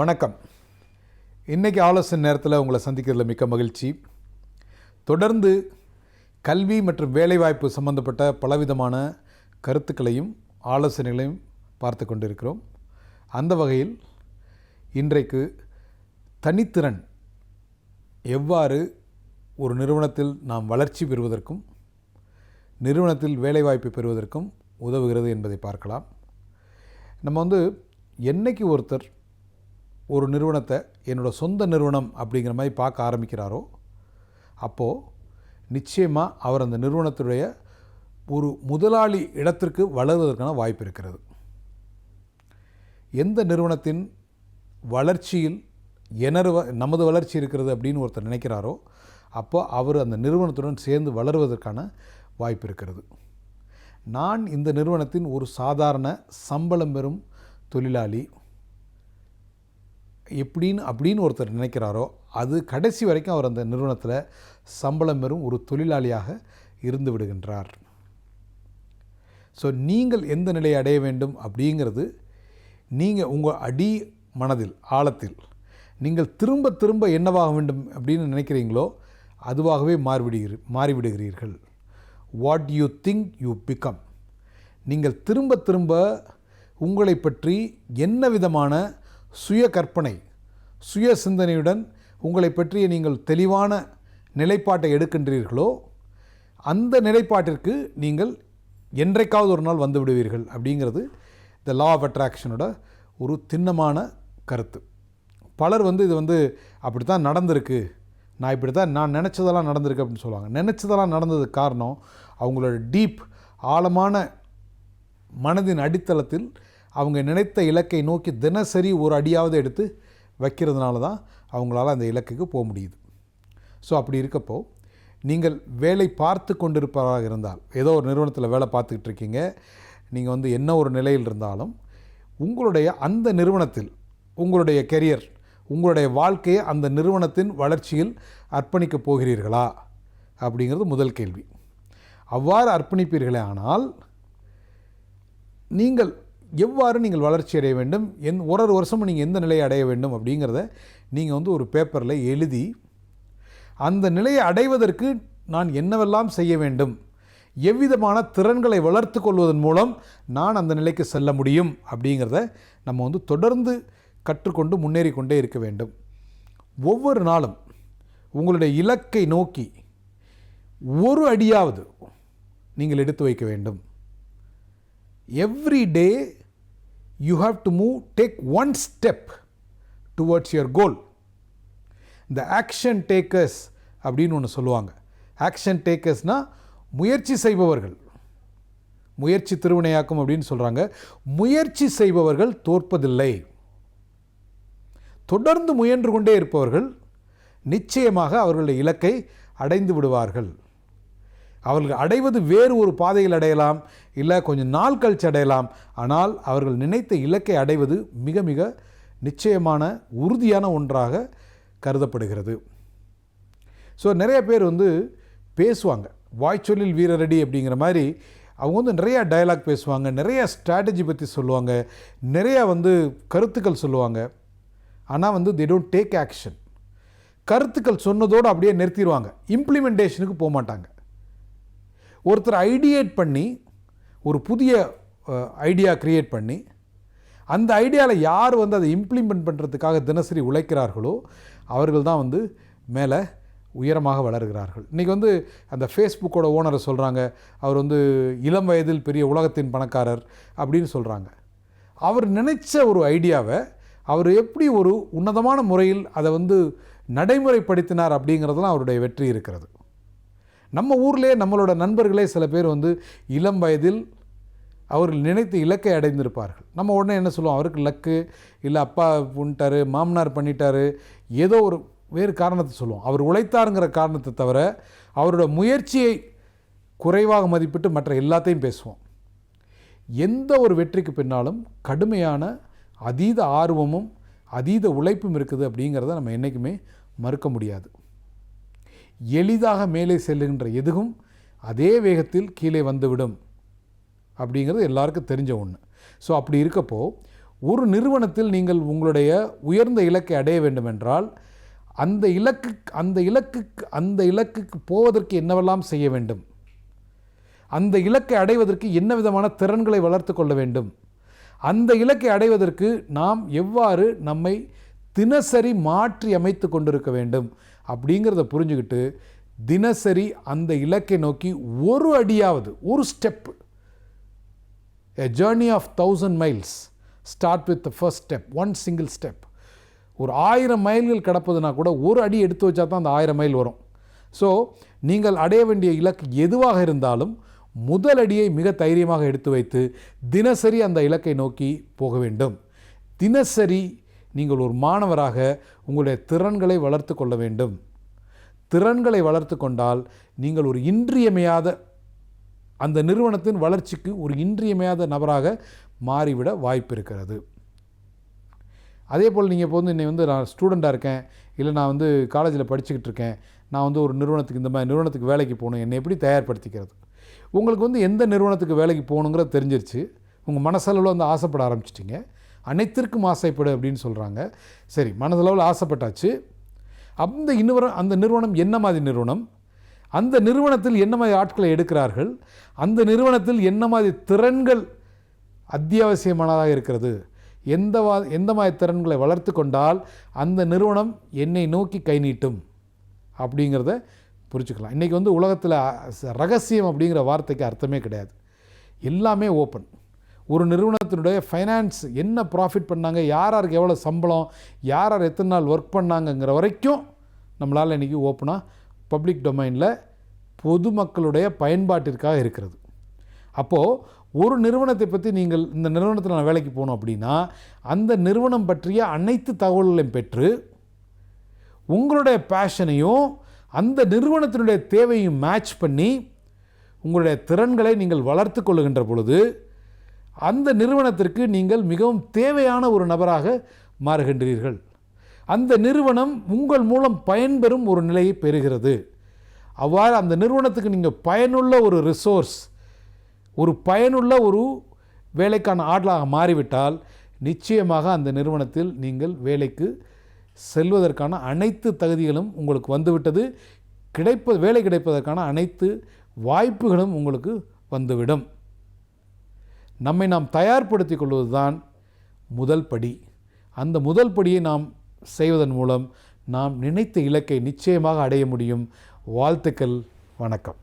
வணக்கம். இன்றைக்கி ஆலோசனை நேரத்தில் உங்களை சந்திக்கிறதுல மிக்க மகிழ்ச்சி. தொடர்ந்து கல்வி மற்றும் வேலைவாய்ப்பு சம்பந்தப்பட்ட பலவிதமான கருத்துக்களையும் ஆலோசனைகளையும் பார்த்து கொண்டிருக்கிறோம். அந்த வகையில் இன்றைக்கு தனித்திறன் எவ்வாறு ஒரு நிறுவனத்தில் நாம் வளர்ச்சி பெறுவதற்கும் நிறுவனத்தில் வேலைவாய்ப்பு பெறுவதற்கும் உதவுகிறது என்பதை பார்க்கலாம். நம்ம வந்து என்னைக்கு ஒருத்தர் ஒரு நிறுவனத்தை என்னோடய சொந்த நிறுவனம் அப்படிங்கிற மாதிரி பார்க்க ஆரம்பிக்கிறாரோ அப்போது நிச்சயமாக அவர் அந்த நிறுவனத்துடைய ஒரு முதலாளி இடத்திற்கு வளருவதற்கான வாய்ப்பு இருக்கிறது. எந்த நிறுவனத்தின் வளர்ச்சியில் எனது வ- நமது வளர்ச்சி இருக்கிறது அப்படின்னு ஒருத்தர் நினைக்கிறாரோ அப்போ அவர் அந்த நிறுவனத்துடன் சேர்ந்து வளருவதற்கான வாய்ப்பு இருக்கிறது. நான் இந்த நிறுவனத்தின் ஒரு சாதாரண சம்பளம் பெறும் தொழிலாளி எப்படின்னு அப்படின்னு ஒருத்தர் நினைக்கிறாரோ அது கடைசி வரைக்கும் அவர் அந்த நிறுவனத்தில் சம்பளம் பெறும் ஒரு தொழிலாளியாக இருந்து விடுகின்றார். ஸோ நீங்கள் எந்த நிலையை அடைய வேண்டும் அப்படிங்கிறது நீங்கள் உங்கள் அடி மனதில் ஆழத்தில் நீங்கள் திரும்ப திரும்ப என்னவாக வேண்டும் அப்படின்னு நினைக்கிறீங்களோ அதுவாகவே மாறிவிடுகிற மாறிவிடுகிறீர்கள். What you think you become நீங்கள் திரும்ப திரும்ப உங்களை பற்றி என்ன விதமான சுய கற்பனை சுய சிந்தனையுடன் உங்களை பற்றிய நீங்கள் தெளிவான நிலைப்பாட்டை எடுக்கின்றீர்களோ அந்த நிலைப்பாட்டிற்கு நீங்கள் என்றைக்காவது ஒரு நாள் வந்து விடுவீர்கள் அப்படிங்கிறது த லா ஆஃப் அட்ராக்ஷனோட ஒரு திண்ணமான கருத்து. பலர் வந்து இது வந்து அப்படி தான் நடந்திருக்கு. நான் இப்படி தான் நான் நினச்சதெல்லாம் நடந்திருக்கு அப்படின்னு சொல்லுவாங்க. நினச்சதெல்லாம் நடந்ததுக்கு காரணம் அவங்களோட டீப் ஆழமான மனதின் அடித்தளத்தில் அவங்க நினைத்த இலக்கை நோக்கி தினசரி ஒரு அடியாவது எடுத்து வைக்கிறதுனால தான் அவங்களால அந்த இலக்குக்கு போக முடியுது. ஸோ அப்படி இருக்கப்போ நீங்கள் வேலை பார்த்து கொண்டிருப்பவராக இருந்தால் ஏதோ ஒரு நிறுவனத்தில் வேலை பார்த்துக்கிட்டு இருக்கீங்க நீங்கள் வந்து என்ன ஒரு நிலையில் இருந்தாலும் உங்களுடைய அந்த நிறுவனத்தில் உங்களுடைய கெரியர் உங்களுடைய வாழ்க்கையை அந்த நிறுவனத்தின் வளர்ச்சியில் அர்ப்பணிக்கப் போகிறீர்களா? அப்படிங்கிறது முதல் கேள்வி. அவ்வாறு அர்ப்பணிப்பீர்களே ஆனால் நீங்கள் எவ்வாறு நீங்கள் வளர்ச்சி அடைய வேண்டும் என் ஒரு ஒரு வருஷமும் நீங்கள் எந்த நிலையை அடைய வேண்டும் அப்படிங்கிறத நீங்கள் வந்து ஒரு பேப்பரில் எழுதி அந்த நிலையை அடைவதற்கு நான் என்னவெல்லாம் செய்ய வேண்டும் எவ்விதமான திறன்களை வளர்த்து கொள்வதன் மூலம் நான் அந்த நிலைக்கு செல்ல முடியும் அப்படிங்கிறத நம்ம வந்து தொடர்ந்து கற்றுக்கொண்டு முன்னேறி கொண்டே இருக்க வேண்டும். ஒவ்வொரு நாளும் உங்களுடைய இலக்கை நோக்கி ஒரு அடியாவது நீங்கள் எடுத்து வைக்க வேண்டும். Every day you have to move take one step towards your goal இந்த ஆக்ஷன் டேக்கர்ஸ் அப்படின்னு ஒன்று சொல்லுவாங்க. ஆக்ஷன் டேக்கர்ஸ்னால் முயற்சி செய்பவர்கள். முயற்சி திருவினையாக்கும் அப்படின்னு சொல்கிறாங்க முயற்சி செய்பவர்கள் தோற்பதில்லை. தொடர்ந்து முயன்று கொண்டே இருப்பவர்கள் நிச்சயமாக அவர்களுடைய இலக்கை அடைந்து விடுவார்கள். அவர்கள் அடைவது வேறு ஒரு பாதையில் அடையலாம் இல்லை கொஞ்சம் நாள் கழிச்சு அடையலாம். ஆனால் அவர்கள் நினைத்த இலக்கை அடைவது மிக மிக நிச்சயமான உறுதியான ஒன்றாக கருதப்படுகிறது. ஸோ நிறைய பேர் வந்து பேசுவாங்க. வாய்ச்சொல்லில் வீரரடி அப்படிங்கிற மாதிரி அவங்க வந்து நிறையா டயலாக் பேசுவாங்க நிறைய ஸ்ட்ராட்டஜி பற்றி சொல்லுவாங்க நிறையா வந்து கருத்துக்கள் சொல்லுவாங்க. ஆனால் வந்து தே டோன்ட் டேக் ஆக்ஷன் கருத்துக்கள் சொன்னதோடு அப்படியே நிறுத்திடுவாங்க. இம்ப்ளிமெண்டேஷனுக்கு போக மாட்டாங்க ஒருத்தர் ஐடியேட் பண்ணி ஒரு புதிய ஐடியா க்ரியேட் பண்ணி அந்த ஐடியாவில் யார் வந்து அதை இம்ப்ளிமெண்ட் பண்ணுறதுக்காக தினசரி உழைக்கிறார்களோ அவர்கள் தான் வந்து மேலே உயரமாக வளர்கிறார்கள். இன்றைக்கி வந்து அந்த ஃபேஸ்புக்கோட ஓனரை சொல்கிறாங்க அவர் வந்து இளம் வயதில் பெரிய உலகத்தின் பணக்காரர் அப்படின்னு சொல்கிறாங்க அவர் நினைச்ச ஒரு ஐடியாவை அவர் எப்படி ஒரு உன்னதமான முறையில் அதை வந்து நடைமுறைப்படுத்தினார் அப்படிங்கிறதுலாம் அவருடைய வெற்றி இருக்கிறது. நம்ம ஊர்லேயே நம்மளோட நண்பர்களே சில பேர் வந்து இளம் வயதில் அவர்கள் நினைத்து இலக்கை அடைந்திருப்பார்கள். நம்ம உடனே என்ன சொல்லுவோம்? அவருக்கு லக்கு இல்லை அப்பா பண்ணிட்டாரு மாமனார் பண்ணிட்டாரு ஏதோ ஒரு வேறு காரணத்தை சொல்லுவோம். அவர் உழைத்தாருங்கிற காரணத்தை தவிர அவரோட முயற்சியை குறைவாக மதிப்பிட்டு மற்ற எல்லாத்தையும் பேசுவோம். எந்த ஒரு வெற்றிக்கு பின்னாலும் கடுமையான அதீத ஆர்வமும் அதீத உழைப்பும் இருக்குது அப்படிங்கிறத நம்ம என்றைக்குமே மறுக்க முடியாது. எளிதாக மேலே செல்லுகின்ற எதுவும் அதே வேகத்தில் கீழே வந்துவிடும். அப்படிங்கிறது எல்லாருக்கும் தெரிஞ்ச ஒன்று ஸோ அப்படி இருக்கப்போ ஒரு நிறுவனத்தில் நீங்கள் உங்களுடைய உயர்ந்த இலக்கை அடைய வேண்டுமென்றால் அந்த இலக்கு அந்த இலக்குக்கு அந்த இலக்குக்கு போவதற்கு என்னவெல்லாம் செய்ய வேண்டும்? அந்த இலக்கை அடைவதற்கு என்ன விதமான திறன்களை வளர்த்து கொள்ள வேண்டும்? அந்த இலக்கை அடைவதற்கு நாம் எவ்வாறு நம்மை தினசரி மாற்றி அமைத்து கொண்டிருக்க வேண்டும்? அப்படிங்கிறத புரிஞ்சுக்கிட்டு தினசரி அந்த இலக்கை நோக்கி ஒரு அடியாவது ஒரு step a journey of thousand miles start with the first step one single step ஒரு ஆயிரம் மைல்கள் கிடப்பதுனா கூட ஒரு அடி எடுத்து வச்சா தான் அந்த ஆயிரம் மைல் வரும். ஸோ நீங்கள் அடைய வேண்டிய இலக்கு எதுவாக இருந்தாலும் முதல் அடியை மிக தைரியமாக எடுத்து வைத்து தினசரி அந்த இலக்கை நோக்கி போக வேண்டும். தினசரி நீங்கள் ஒரு மாணவராக உங்களுடைய திறன்களை வளர்த்து கொள்ள வேண்டும். திறன்களை வளர்த்து கொண்டால் நீங்கள் ஒரு இன்றியமையாத அந்த நிறுவனத்தின் வளர்ச்சிக்கு ஒரு இன்றியமையாத நபராக மாறிவிட வாய்ப்பு இருக்கிறது. அதே போல் நீங்கள் இப்போ வந்து என்னை வந்து நான் ஸ்டூடெண்ட்டாக இருக்கேன். இல்லை நான் வந்து காலேஜில் படிச்சுக்கிட்டு இருக்கேன். நான் வந்து ஒரு நிறுவனத்துக்கு இந்த மாதிரி நிறுவனத்துக்கு வேலைக்கு போகணும். என்னை எப்படி தயார்படுத்திக்கிறது? உங்களுக்கு வந்து எந்த நிறுவனத்துக்கு வேலைக்கு போகணுங்கிறது தெரிஞ்சிருச்சு. உங்கள் மனசளவில் வந்து ஆசைப்பட ஆரம்பிச்சிட்டிங்க. அனைத்திற்கும் ஆசைப்படு அப்படின்னு சொல்கிறாங்க சரி மனதளவில் ஆசைப்பட்டாச்சு. அந்த இன்னொரு அந்த நிறுவனம் என்ன மாதிரி நிறுவனம்? அந்த நிறுவனத்தில் என்ன மாதிரி ஆட்களை எடுக்கிறார்கள்? அந்த நிறுவனத்தில் என்ன மாதிரி திறன்கள் அத்தியாவசியமானதாக இருக்கிறது? எந்த வா எந்த மாதிரி திறன்களை வளர்த்து கொண்டால் அந்த நிறுவனம் என்னை நோக்கி கை நீட்டும்? அப்படிங்கிறத புரிச்சுக்கலாம் இன்றைக்கி வந்து உலகத்தில் ரகசியம் அப்படிங்கிற வார்த்தைக்கு அர்த்தமே கிடையாது. எல்லாமே ஓப்பன். ஒரு நிறுவனத்தினுடைய ஃபைனான்ஸ் என்ன ப்ராஃபிட் பண்ணாங்க யார் யாருக்கு எவ்வளோ சம்பளம் யார் யார் எத்தனை நாள் ஒர்க் பண்ணாங்கங்கிற வரைக்கும் நம்மளால் இன்றைக்கி ஓப்பனாக பப்ளிக் டொமைனில் பொதுமக்களுடைய பயன்பாட்டிற்காக இருக்கிறது. அப்போது ஒரு நிறுவனத்தை பற்றி நீங்கள் இந்த நிறுவனத்தில் நான் வேலைக்கு போகணும் அப்படின்னா அந்த நிறுவனம் பற்றிய அனைத்து தகவல்களையும் பெற்று உங்களுடைய பேஷனையும் அந்த நிறுவனத்தினுடைய தேவையும் மேட்ச் பண்ணி உங்களுடைய திறன்களை நீங்கள் வளர்த்து கொள்ளுகின்ற பொழுது அந்த நிறுவனத்திற்கு நீங்கள் மிகவும் தேவையான ஒரு நபராக மாறுகின்றீர்கள். அந்த நிறுவனம் உங்கள் மூலம் பயன்பெறும் ஒரு நிலையை பெறுகிறது. அவ்வாறு அந்த நிறுவனத்துக்கு நீங்கள் பயனுள்ள ஒரு ரிசோர்ஸ் ஒரு பயனுள்ள ஒரு வேலைக்கான ஆடலாக மாறிவிட்டால் நிச்சயமாக அந்த நிறுவனத்தில் நீங்கள் வேலைக்கு செல்வதற்கான அனைத்து தகுதிகளும் உங்களுக்கு வந்துவிட்டது. கிடைப்ப வேலை கிடைப்பதற்கான அனைத்து வாய்ப்புகளும் உங்களுக்கு வந்துவிடும். நம்மை நாம் தயார்படுத்தி கொள்வதுதான் முதல் படி. அந்த முதல் படியை நாம் செய்வதன் மூலம் நாம் நினைத்த இலக்கை நிச்சயமாக அடைய முடியும். வாழ்த்துக்கள் வணக்கம்.